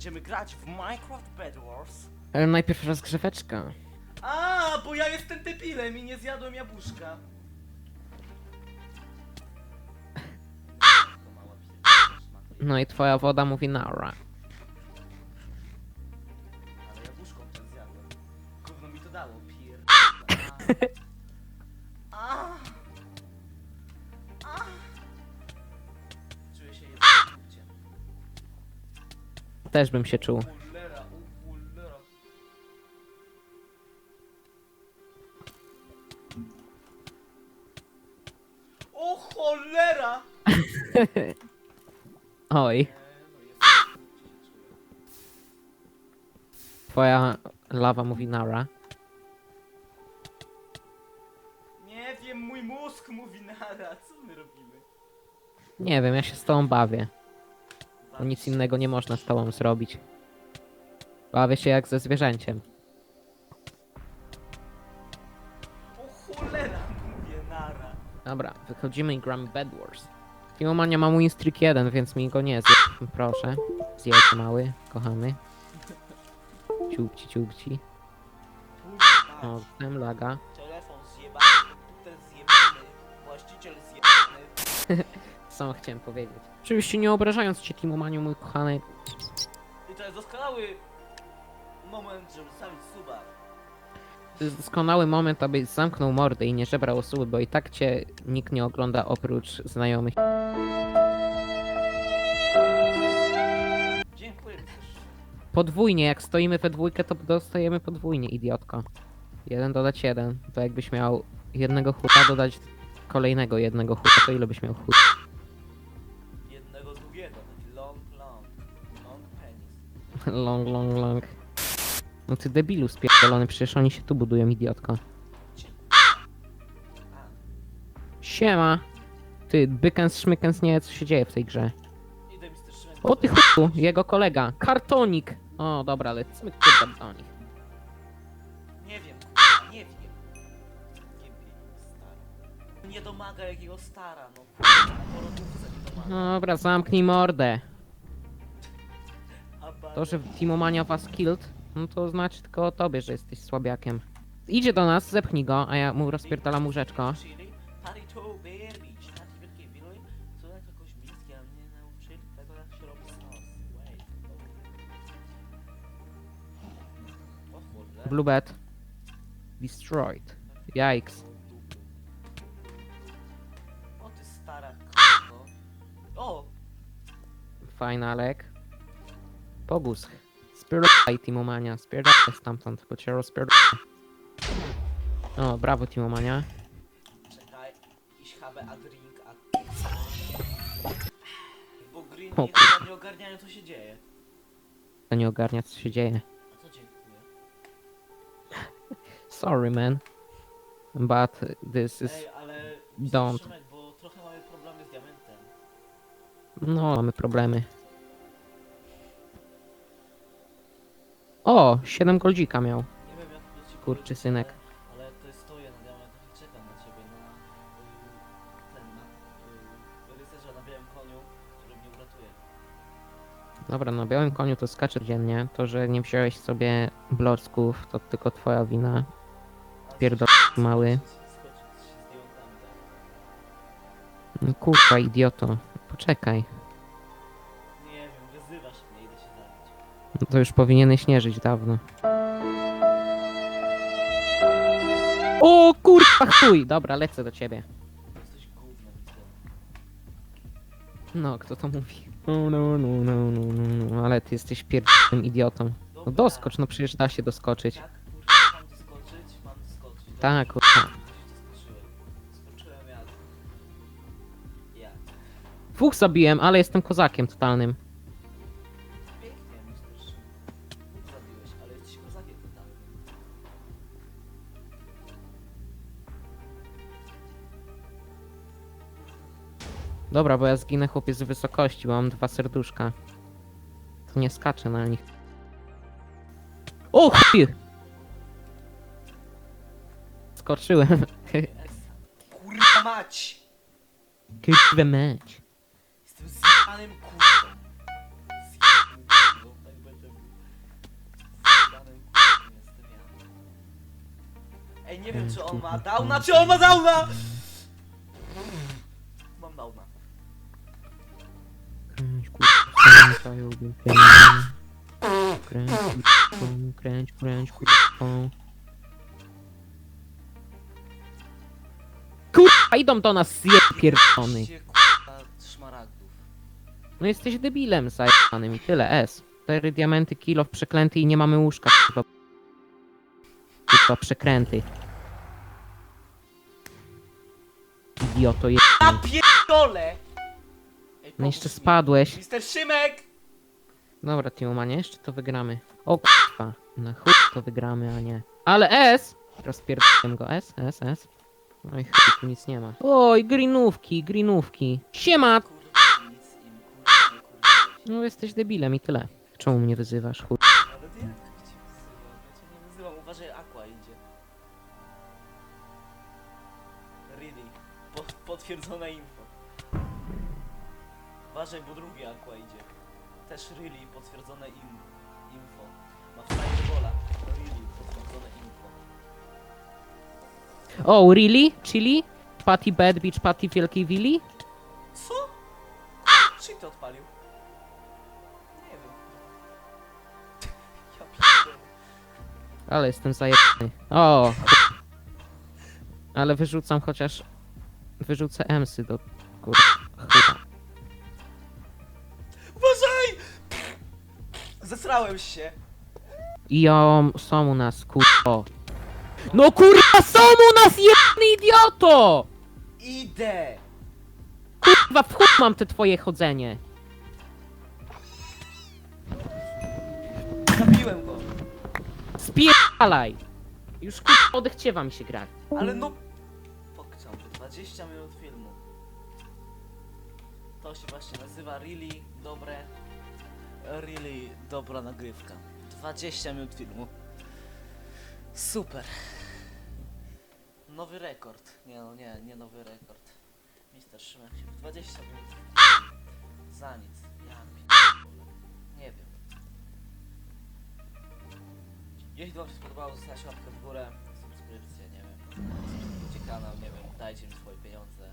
będziemy grać w Minecraft Bed Wars. Ale najpierw rozgrzeweczka. A, bo ja jestem debilem i nie zjadłem jabłuszka. No i twoja woda mówi nara. Ale jabłuszko też zjadłem. Gówno mi to dało, pier... Też bym się czuł. O cholera! Oj, twoja lawa mówi nara. Nie wiem, mój mózg mówi nara, co my robimy? Nie wiem, ja się z tobą bawię. Bo nic innego nie można z tobą zrobić. Bawię się jak ze zwierzęciem. O cholera, mówię nara. Dobra, wychodzimy i gramy Bed Wars. Filmomania ma mój streak 1, więc mi go nie zjedz. Proszę. Zjedz mały, kochany. Ciupci, ciupci. Kurwa, O,tem laga. telefon zjebany, komputer zjebany, właściciel zjebany. Co chciałem powiedzieć? Oczywiście nie obrażając cię, Timomaniu, mój kochany. I to jest doskonały moment, żeby zostawić suba. To jest doskonały moment, abyś zamknął mordę i nie żebrał osoby, bo i tak cię nikt nie ogląda oprócz znajomych. Dziękuję. Podwójnie, jak stoimy we dwójkę, to dostajemy podwójnie, idiotko. Jeden dodać jeden, to jakbyś miał jednego huta, dodać kolejnego jednego huta, to ile byś miał hut? Long, long, long. No ty debilu spierdolony, przecież oni się tu budują, idiotko. Siema! Ty, bykens, szmykens, nie, co się dzieje w tej grze. idę. O ty chuju, jego kolega, kartonik! O, dobra, lecimy kurwa do nich. Nie wiem, kurwa, nie wiem. Nie wiem, stara. Nie domaga jakiego stara, no kurwa, na porodówce nie domaga. Dobra, zamknij mordę. To, że Timomania was killed, no to znaczy tylko o tobie, że jesteś słabiakiem. Idzie do nas, zepchnij go, a ja mu rozpierdalam łóżeczko. Blue bed. Destroyed. Yikes. O ty stara k***o. O! Finalek. Pobusk. Spierdolaj Timomania, spierdolaj stamtąd, bo cię rozpierdolę. O, brawo Timomania. Czekaj, iść habe a drink a... Bo green O nie, kurwa. chyba nie ogarniają co się dzieje. To nie ogarnia co się dzieje. A co dziękuję? Sorry man. But this is... Ej, ale... don't. Bo trochę mamy problemy z diamentem. No, mamy problemy. O, 7 goldzika miał. Nie wiem jak to ci Kurczy synek. Ale, ale to stoję na diamentach i czekam na ciebie na... y, ten, na... Y, rycerza na białym koniu, który mnie uratuje. Dobra, na białym koniu to skacze dziennie. To, że nie wziąłeś sobie blocków, to tylko twoja wina. Pierdol mały. Skoczyć się tak? No Kurwa, idioto. Poczekaj. Nie wiem, wyzywasz mnie, idę się zabić. No to już powinieneś nie żyć dawno. O kurwa chuj! Dobra, lecę do ciebie. Jesteś gównem, widzę. No, kto to mówi? No, no, no, no, no, no, no, ale ty jesteś pierdolnym idiotą. No doskocz, no przecież da się doskoczyć. Jak kurwa mam doskoczyć? Mam doskoczyć. Dobrze, Tak, kurwa. Skoczyłem. Skoczyłem jak... Jak? Dwóch zabiłem, ale jestem kozakiem totalnym. Dobra, bo ja zginę chłopie z wysokości, bo mam dwa serduszka. To nie skaczę na nich. O, chwil! Skoczyłem. Kurwa mać! Kurwa mać. Jestem zjebanym kurwa. Zjebanym kurwa. Tak będę mówił. Zjebanym jestem. Ej, nie wiem czy on ma downa, czy on ma downa! Pieniądze. Kręć kurwa, kręć, kręć kurwa. Idą do nas zje pierdolony. Gdzie kurwa szmaragdów? No jesteś debilem zajebanym i tyle, S. Cztery diamenty, kilo przeklęty i nie mamy łóżka, kurwa. Kurwa, przekręty. Idioto je... A pierdole! Ej, No jeszcze mi. spadłeś. Mister Szymek! Dobra, Timomanie, jeszcze to wygramy. O kurwa, na chuj to wygramy, a nie. Ale S! Rozpierdolę go, S, S, S. No i chuj, tu nic nie ma. Oj, greenówki, greenówki. Siema! No jesteś debilem i tyle. Czemu mnie wyzywasz, chuj? Ale jak cię wzywam? Ja cię nie uważaj, Aqua idzie. Potwierdzone info. Uważaj, bo drugi Aqua idzie. Też really, potwierdzone im, info. Ma Firebola. Really, potwierdzone info. O, really? Chili? Patty Bad Beach, Patty Wielkiej Willi? Co? Czy to odpalił? Nie wiem. Ja pierdolę. Ale jestem zajebany. O! chuj. Ale wyrzucam chociaż... Wyrzucę emsy do... Kurwa. Zesrałem się. I ją są u nas, kurwa. No kurwa, są u nas jedny idioto! Idę! Kurwa, w chuj mam te twoje chodzenie. Zabiłem go. Spierdalaj! Już kurwa odechciewa mi się grać. Ale no... Pokczam, 20 minut filmu. To się właśnie nazywa really dobre... Really dobra nagrywka. 20 minut filmu. Super. Nowy rekord. Nie no, nie, nie nowy rekord. Mister Szymek się w 20 minut. Za nic. Ja. Nie wiem. Jeśli wam się spodobało, zostawcie łapkę w górę, subskrypcję, nie wiem. Subskrybujcie kanał, nie wiem, dajcie mi swoje pieniądze.